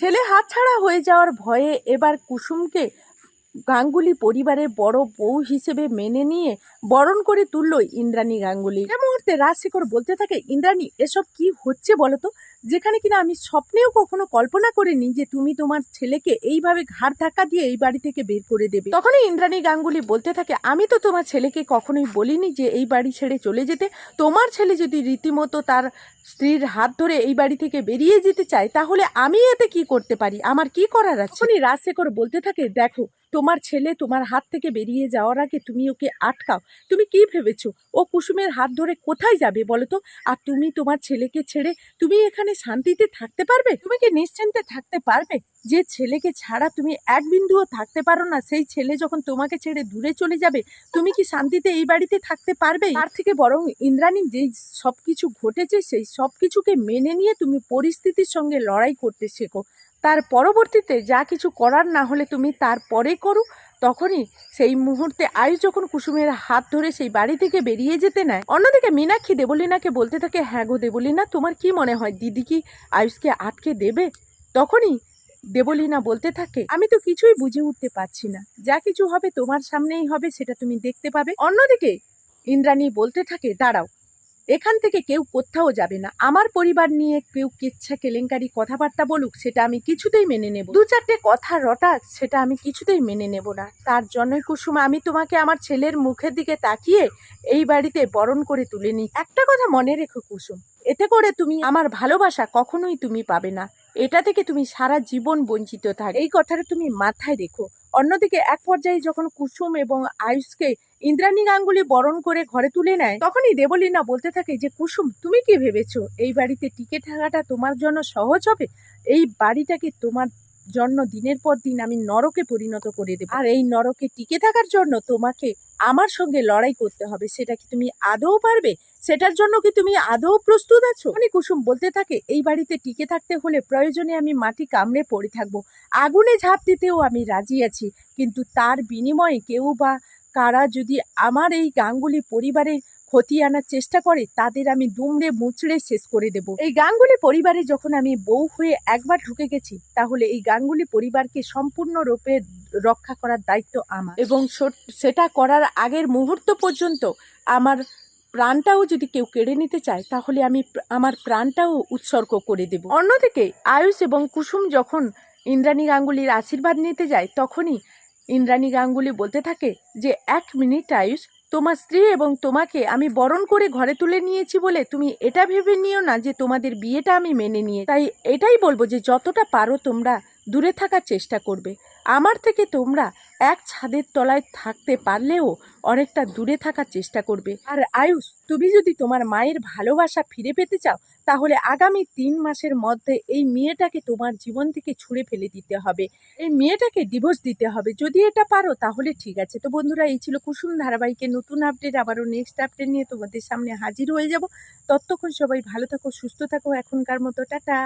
ছেলে হাতছাড়া হয়ে যাওয়ার ভয়ে এবার কুসুমকে গাঙ্গুলি পরিবারের বড় বউ হিসেবে মেনে নিয়ে বরণ করে তুলল ইন্দ্রাণী গাঙ্গুলি। এ মুহূর্তে রাজশেখর বলতে থাকে, ইন্দ্রাণী, এসব কি হচ্ছে বলো তো যেখানে কিনা আমি স্বপ্নেও কখনো কল্পনা করিনি যে তুমি তোমার ছেলেকে এইভাবে ঘাড় ধাক্কা দিয়ে এই বাড়ি থেকে বের করে দেবে। তখনই ইন্দ্রাণী গাঙ্গুলি বলতে থাকে, আমি তো তোমার ছেলেকে কখনোই বলিনি যে এই বাড়ি ছেড়ে চলে যেতে। তোমার ছেলে যদি রীতিমতো তার স্ত্রীর হাত ধরে এই বাড়ি থেকে বেরিয়ে যেতে চায়, তাহলে আমি এতে কি করতে পারি? আমার কি করার আছে? রাজশেখর বলতে থাকে, দেখো তোমার ছেলে তোমার হাত থেকে বেরিয়ে যাওয়ার আগে তুমি ওকে আটকাও। তুমি কি ভেবেছো? ও কুসুমের হাত ধরে কোথায় যাবে বলো তো? আর তুমি তোমার ছেলেকে ছেড়ে তুমি এখানে শান্তিতে থাকতে পারবে? তুমি কি নিশ্চিন্তে থাকতে পারবে? যে ছেলেকে ছাড়া তুমি এক বিন্দুও থাকতে পারো না, সেই ছেলে যখন তোমাকে ছেড়ে দূরে চলে যাবে, তুমি কি শান্তিতে এই বাড়িতে থাকতে পারবে? তার থেকে বরং ইন্দ্রাণী যেই সব কিছু ঘটেছে, সেই সব কিছুকে মেনে নিয়ে তুমি পরিস্থিতির সঙ্গে লড়াই করতে শেখো। তার পরবর্তীতে যা কিছু করার না হলে তুমি তার পরে করো, তখনই সেই মুহূর্তে আয়ুষ যখন কুসুমের হাত ধরে সেই বাড়ি থেকে বেরিয়ে যেতে নেয়, অন্যদিকে মীনাক্ষী দেবলীনাকে বলতে থাকে হ্যাঁ গো দেবলীনা, তোমার কি মনে হয়, দিদি কি আয়ুষকে আটকে দেবে? তখনই দেবলীনা বলতে থাকে, আমি তো কিছুই বুঝে উঠতে পারছি না। যা কিছু হবে তোমার সামনেই হবে, সেটা তুমি দেখতে পাবে। অন্যদিকে ইন্দ্রাণী বলতে থাকে, দাঁড়াও এখান থেকে কেউ কোথাও যাবে না। আমার পরিবার নিয়ে কেউ কিচ্ছা কেলেঙ্কারি কথাবার্তা বলুক, সেটা আমি কিছুতেই মেনে নেব দু চারটে কথা রটাক, সেটা আমি কিছুতেই মেনে নেব না। তার জন্যই কুসুম, আমি তোমাকে আমার ছেলের মুখের দিকে তাকিয়ে এই বাড়িতে বরণ করে তুলে নিই। একটা কথা মনে রেখো কুসুম, এতে করে তুমি আমার ভালোবাসা কখনোই তুমি পাবে না। এটা থেকে তুমি সারা জীবন বঞ্চিত থাক। এই কথাটা তুমি মাথায় রেখো। অন্যদিকে এক পর্যায়ে যখন কুসুম এবং আয়ুষকে ইন্দ্রাণী গাঙ্গুলি বরণ করে ঘরে তুলে নেয়, তখনই দেবলীনা বলতে থাকে যে, কুসুম, তুমি কি ভেবেছো? এই বাড়িতে টিকে থাকাটা তোমার জন্য সহজ হবে? এই বাড়িটাকে তোমার জন্য দিনের পর দিন আমি নরকে পরিণত করে দেব। আর এই নরকে টিকে থাকার জন্য তোমাকে আমার সঙ্গে লড়াই করতে হবে, সেটা কি তুমি আদৌ পারবে? সেটার জন্য কি তুমি আদৌ প্রস্তুত আছো? মানে কুসুম বলতে থাকে, এই বাড়িতে টিকে থাকতে হলে প্রয়োজনে আমি মাটি কামড়ে পড়ে থাকব। আগুনে ঝাঁপ দিতেও আমি রাজি আছি, কিন্তু তার বিনিময়ে কেউ বা কারা যদি আমার এই গাঙ্গুলি পরিবারের ক্ষতি আনার চেষ্টা করে, তাদের আমি দুমড়ে মুচড়ে শেষ করে দেব। এই গাঙ্গুলি পরিবারে যখন আমি বউ হয়ে একবার ঢুকে গেছি, তাহলে এই গাঙ্গুলি পরিবারকে সম্পূর্ণরূপে রক্ষা করার দায়িত্ব আমার। এবং সেটা করার আগের মুহূর্ত পর্যন্ত আমার প্রাণটাও যদি কেউ কেড়ে নিতে চায়, তাহলে আমি আমার প্রাণটাও উৎসর্গ করে দেব। অন্যদিকে আয়ুষ এবং কুসুম যখন ইন্দ্রাণী গাঙ্গুলির আশীর্বাদ নিতে যায়, তখনই ইন্দ্রাণী গাঙ্গুলি বলতে থাকে যে, এক মিনিট আয়ুষ, তোমার স্ত্রী এবং তোমাকে আমি বরণ করে ঘরে তুলে নিয়েছি বলে তুমি এটা ভেবে নিও না যে তোমাদের বিয়েটা আমি মেনে নিয়ে তাই এটাই বলব যে, যতটা পারো তোমরা দূরে থাকার চেষ্টা করবে। আমার থেকে তোমরা এক ছাদের তলায় থাকতে পারলেও অনেকটা দূরে থাকার চেষ্টা করবে। আর আয়ুষ, তুমি যদি তোমার মায়ের ভালোবাসা ফিরে পেতে চাও, তাহলে আগামী তিন মাসের মধ্যে এই মেয়েটাকে তোমার জীবন থেকে ছুঁড়ে ফেলে দিতে হবে। এই মেয়েটাকে ডিভোর্স দিতে হবে। যদি এটা পারো, তাহলে ঠিক আছে। তো বন্ধুরা, এই ছিল কুসুম ধারাবাহিকের নতুন আপডেট আবারও নেক্সট আপডেট নিয়ে তোমাদের সামনে হাজির হয়ে যাব। ততক্ষণ সবাই ভালো থাকো, সুস্থ থাকো। এখনকার মতো, টাটা।